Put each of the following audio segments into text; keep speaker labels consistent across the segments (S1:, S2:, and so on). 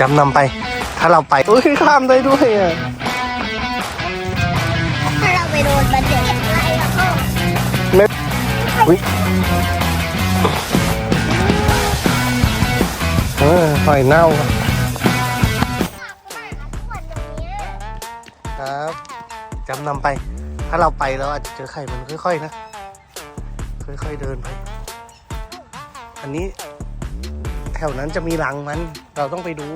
S1: จำนำไป ถ้าเราไปอุ้ยข้ามได้ด้วยอะ
S2: ถ้าเราไปโดนมันเดี๋ยวอะไรอะพ่อ
S1: ไม่อุ้ยเออหอยเน่าอะ
S2: วันนี้
S1: ครับจำนำไป ถ้าเราไปแล้วอาจจะเจอไข่มันค่อยๆนะ ค่อยๆเดินไป อันนี้แถวนั้นจะมีรังมัน เราต้องไปดู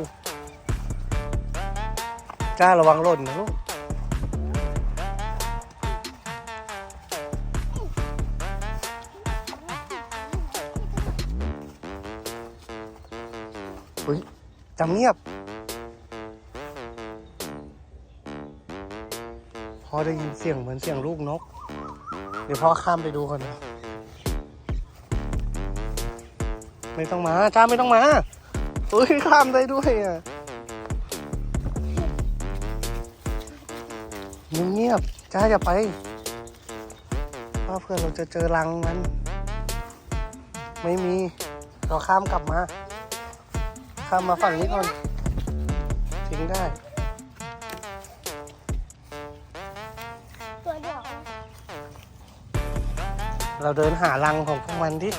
S1: จ้าระวังหล่นนะลูกอุ้ยจำเงียบ พอได้ยินเสียงเหมือนเสียงลูกนก เดี๋ยวพ่อข้ามไปดูก่อนนะ ไม่ต้องมาจ้าไม่ต้องมาอุ้ยข้ามได้ด้วยอะเงียบๆจ้าอย่าไปว่าเพื่อนเราจะเจอรังมัน ไม่มีเราข้ามกลับมา ข้ามมาฝั่งนี้ก่อนทิ้งได้
S2: ตัวเดียว
S1: เราเดินหารังของพวกมันดิ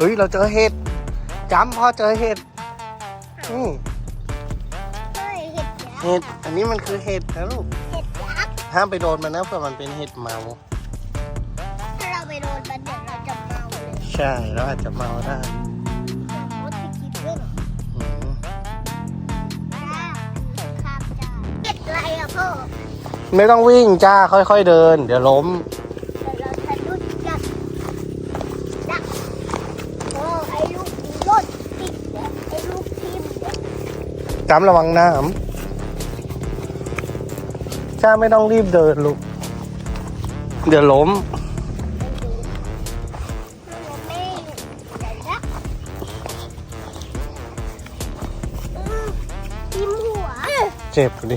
S1: เฮ้ย เราเจอเห็ดจำพอเจอเห็ดนี่
S2: เฮ้ยเห็ดยักษ์
S1: เห็ด อันนี้มันคือเห็ดนะลูก
S2: เห็ดยักษ์
S1: ห้ามไปโดนมันนะเผื่อมันเป็นเห็ดเมา
S2: ถ้าเราไปโดนมันเดี๋ยวเราจะเมาเลย
S1: ใช่ เราอาจจะเมาได้
S2: รถไปกินด้วยเหรอ
S1: อืม
S2: จ้าข้ามจ้าเห็ดอะไรอะพ่อ
S1: ไม่ต้องวิ่งจ้าค่อยๆเดิน เดี๋ยวล้ม
S2: เดี๋ยวเราจะรุดจับจับโอ้ไอ้ลูกนี้รถติดเนี่ยไอ้ลูกทีมเนี่ย
S1: จำระวังน้ำจ้าไม่ต้องรีบเดินลูก เดี๋ยวล้ม
S2: ไม่อยู่เดี๋ยวนะอืมทิมหัว
S1: เจ็บดิ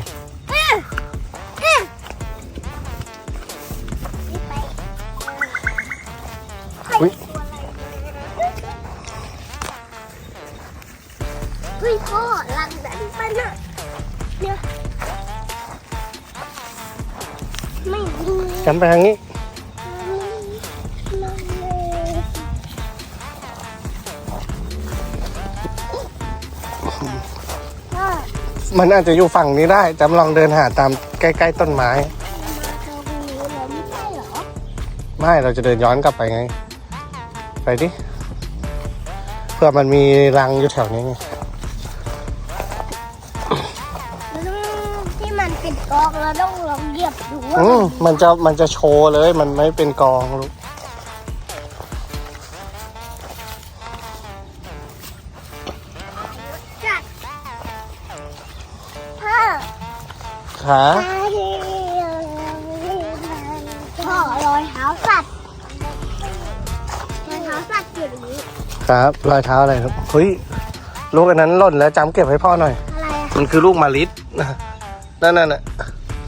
S1: จำไปทางนี้
S2: มันอา
S1: จจะอยู่ฝั่งนี้ได้ จำลองเดินหาตามใกล้ ๆ ต้นไม้
S2: ไม่เรา
S1: จะเดินย้อนกลับไปไง ไปดิ เพื่อมันมีรังอยู่แถวนี้ไง
S2: เป็นกองเราต้องลองเหยียบดูว่า
S1: อืมมันจะมันจะโชว์เลย มันไม่เป็นกองลูก
S2: จัดพ่อ
S1: ขา
S2: พ่อรอยเท้าสัตว์รอยเท้าสัตว์อยู่ตรงนี้
S1: ครับรอยเท้าอะไรครับเฮ้ยลูกอันนั้นหล่นแล้วจำเก็บให้พ่อหน่อย
S2: อะไรอะ
S1: มันคือลูกมาลิสนั่ นน่ะน่ะ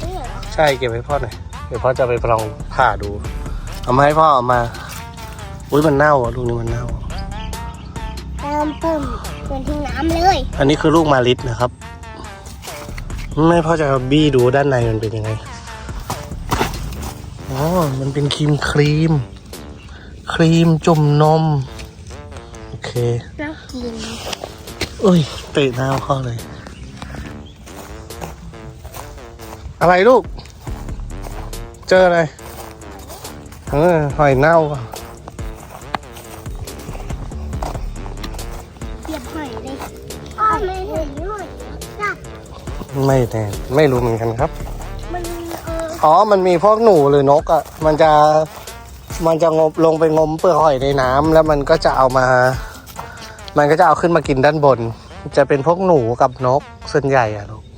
S2: นี่เหรอ
S1: ใช่เก็บให้พ่อหน่อยเดี๋ยวพ่อจะไปลองผ่าดู เอามาให้พ่อเอามา อุ้ยมันเน่าอะลูกนี้มันเน่า
S2: เติมเติมเป็นทิ้งน้ำเลย
S1: อันนี้คือลูกมาลิสนะครับ ไม่พ่อจะบี้ดูด้านในมันเป็นยังไง อ๋อ มันเป็นครีมครีม ครีมจุ่มนม โอเค
S2: แล้วกิน
S1: เอ้ยเตะหน้าพ่อเลย อะไรลูก เจออะไรเออหอยเน่า
S2: เหยียบหอยเลยพ่อไม่เห็นหอยจับ
S1: ไม่แน่ไม่รู้เหมือนกันครับ
S2: มันเออ
S1: อ๋อ มันมีพวกหนูหรือนกอะ่ะ มันจะ มันจะงมลงไปงมเปลือกหอยในน้ำแล้วมันก็จะเอามา มันก็จะเอาขึ้นมากินด้านบน จะเป็นพวกหนูกับนกส่วนใหญ่อะลูก
S2: เอานก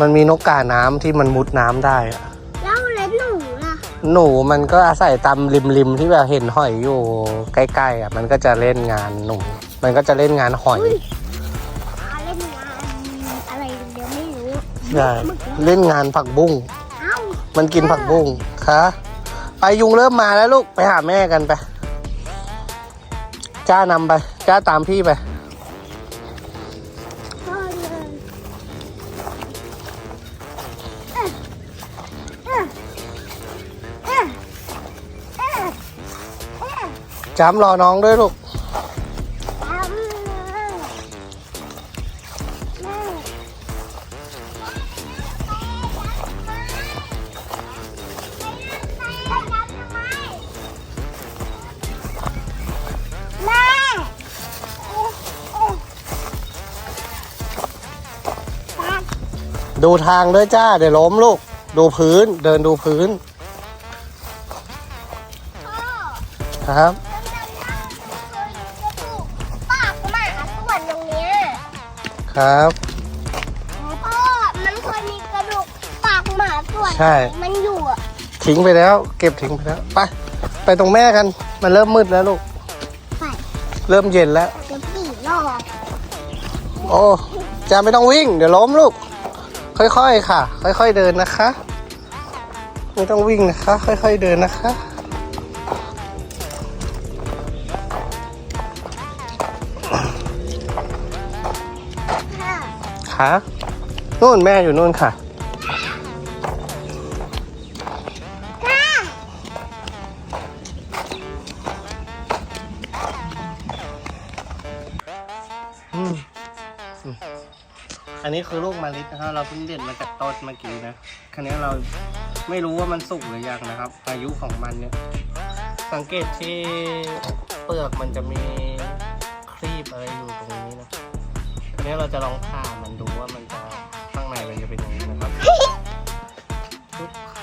S1: มันมีนกกาน้ำที่มันมุดน้ำได้อะ
S2: แล้วเล็ดหนูล่ะ
S1: หนูมันก็อาศัยตามริมริมๆที่แบบเห็นหอยอยู่ใกล้ๆอะมันก็จะเล่นงานหนู มันก็จะเล่นงานหอย
S2: อุ้ยอาเล่นงานอะไรเดี๋ยวไม่รู้
S1: ใช่เล่นงานผักบุ้ง
S2: เอ้า
S1: มันกินผักบุ้งคะไปยุงเริ่มมาแล้วลูก ไปหาแม่กันไป จ้านำไป จ้าตามพี่ไป จ้ามรอน้องด้วยลูก
S2: ทำ
S1: ดูทางด้วยจ้า เดี๋ยวล้มลูก ดูพื้นเดินดูพื้น ครับ ครับ
S2: พ่อมันเคยมีกระดูกปากหมาส่วน
S1: ใช่
S2: มันอยู่อะ
S1: ทิ้งไปแล้ว เก็บทิ้งไปแล้ว ไป ไปตรงแม่กัน มันเริ่มมืดแล้วลูก
S2: ไป
S1: เริ่มเย็นแล้ว
S2: เดี๋ยวปีรอบ
S1: โอ้จ้าไม่ต้องวิ่ง เดี๋ยวล้มลูก ค่อยๆค่ะ ค่อย ๆเดินนะคะ ไม่ต้องวิ่งนะคะ ค่อย ๆเดินนะคะ
S2: ค่ะ
S1: คะนู่นแม่อยู่นู่นค่ะ อันนี้คือลูกมาลิสนะครับ เราเพิ่งเด็ดมาจากต้นเมื่อกี้นะคันนี้เราไม่รู้ว่ามันสุกหรือยังนะครับ อายุของมันเนี่ย สังเกตที่เปลือกมันจะมีครีบอะไรอยู่ตรงนี้นะคันนี้เราจะลองผ่ามัน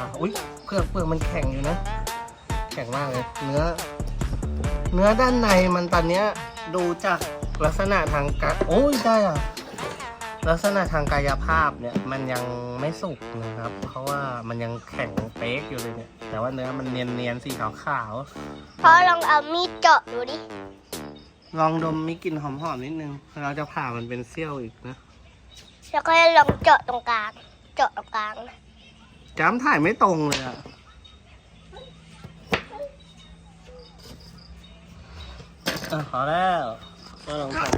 S1: าอุ้ยเปลือกเปลือกมันแข็งอยู่นะ แข็งมากเลย เนื้อ เนื้อด้านในมันตอนเนี้ยดูจากลักษณะทางกายโอ้ยได้อะลักษณะทางกายภาพเนี่ยมันยังไม่สุกนะครับ เพราะว่ามันยังแข็งเป๊กอยู่เลยเนี่ย แต่ว่าเนื้อมันเนียนๆสีขาว
S2: พ่อลองเอามีดเจาะดูดิ
S1: ๆลองดมมีกลิ่นหอมๆนิดนึง เราจะผ่ามันเป็นเสี้ยวอีกนะ
S2: แล้วก็ลองเจาะตรงกลาง เจาะตรงกลางนะ
S1: จ้ำถ่ายไม่ตรงเลยอะอะขอแล้วก็ลองถ่าย